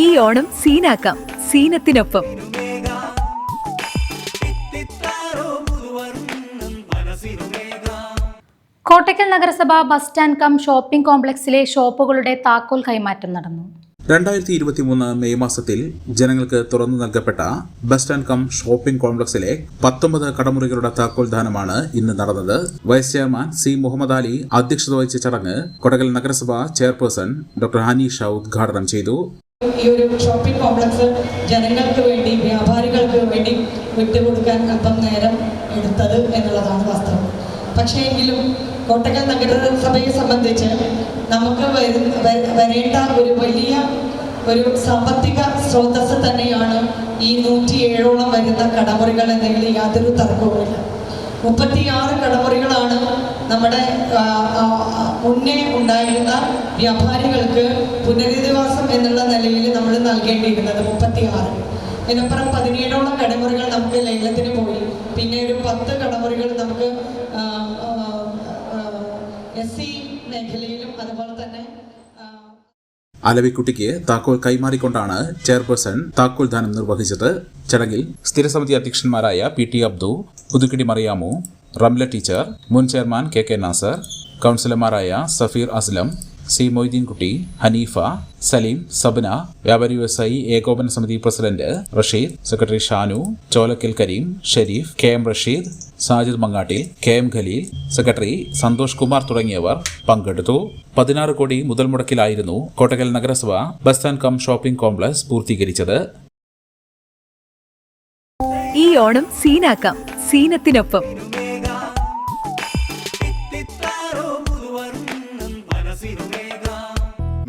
ഈ ഓണം സീനാക്കാം. സീനത്തിനൊപ്പം. കോട്ടയ്ക്കൽ നഗരസഭ ബസ് സ്റ്റാൻഡ് കം ഷോപ്പിംഗ് കോംപ്ലക്സിലെ ഷോപ്പുകളുടെ താക്കോൽ കൈമാറ്റം നടന്നു. രണ്ടായിരത്തി ഇരുപത്തിമൂന്ന് മെയ് മാസത്തിൽ ജനങ്ങൾക്ക് തുറന്നു നൽകപ്പെട്ട ബസ് സ്റ്റാൻഡ് കം ഷോപ്പിംഗ് കോംപ്ലക്സിലെ പത്തൊമ്പത് കടമുറികളുടെ താക്കോൽ ദാനമാണ് ഇന്ന് നടന്നത്. Vice chairman C Muhammad Ali അധ്യക്ഷത വഹിച്ച ചടങ്ങ് കൊടകൽ നഗരസഭ ചെയർപേഴ്സൺ ഡോക്ടർ ഹനീഷ ഉദ്ഘാടനം ചെയ്തു. ഈ ഒരു ഷോപ്പിംഗ് കോംപ്ലക്സ് ജനങ്ങൾക്ക് വേണ്ടി വ്യാപാരികൾക്ക് വേണ്ടി വിട്ടുകൊടുക്കാൻ അല്പം നേരം എടുത്തത് എന്നുള്ളതാണ് വാസ്തവം പക്ഷേ എങ്കിലും കോട്ടക്കൽ നഗരസഭയെ സംബന്ധിച്ച് നമുക്ക് വരു- വരേണ്ട ഒരു വലിയ ഒരു സാമ്പത്തിക സ്രോതസ് തന്നെയാണ് ഈ നൂറ്റി ഏഴോളം വരുന്ന കടമുറികൾ എന്നതിൽ യാതൊരു തർക്കവുമില്ല. മുപ്പത്തിയാറ് കടമുറികളാണ് നമ്മുടെ മുന്നേ ഉണ്ടായിരുന്ന വ്യാപാരികൾക്ക് പുനരധിവാസം എന്നുള്ള നിലയിൽ നമ്മൾ നൽകേണ്ടിയിരുന്നത് മുപ്പത്തി ആറ് ഇതിനപ്പുറം പതിനേഴോളം കടമുറികൾ നമുക്ക് ലേലത്തിന് പോയി. പിന്നെ ഒരു പത്ത് കടമുറികൾ നമുക്ക് എസ് സി മേഖലയിലും അതുപോലെ തന്നെ അലവിക്കുട്ടിക്ക് താക്കോൽ കൈമാറിക്കൊണ്ടാണ് ചെയർപേഴ്സൺ താക്കോൽ ദാനം നിർവഹിച്ചത്. ചടങ്ങിൽ സ്ഥിരസമിതി അധ്യക്ഷന്മാരായ P T Abdu Puthukkidi Mariyamu Ramla teacher മുൻ ചെയർമാൻ കെ കെ നാസർ കൗൺസിലർമാരായ സഫീർ അസ്ലം സി മൊയ്തീൻകുട്ടി ഹനീഫ സലീം സബന വ്യാപാരി വ്യവസായി ഏകോപന സമിതി president Rasheed secretary Shanu Cholakkal Kareem Sherif K M Rasheed Sajid Mangattil K M Khaleel secretary Santhosh Kumar തുടങ്ങിയവർ പങ്കെടുത്തു. പതിനാറ് കോടി മുതൽ മുടക്കിലായിരുന്നു കോട്ടക്കൽ നഗരസഭ bus stand cum shopping complex പൂർത്തീകരിച്ചത്. ഈ ഓണം സീനാക്കാം സീനത്തിനൊപ്പം.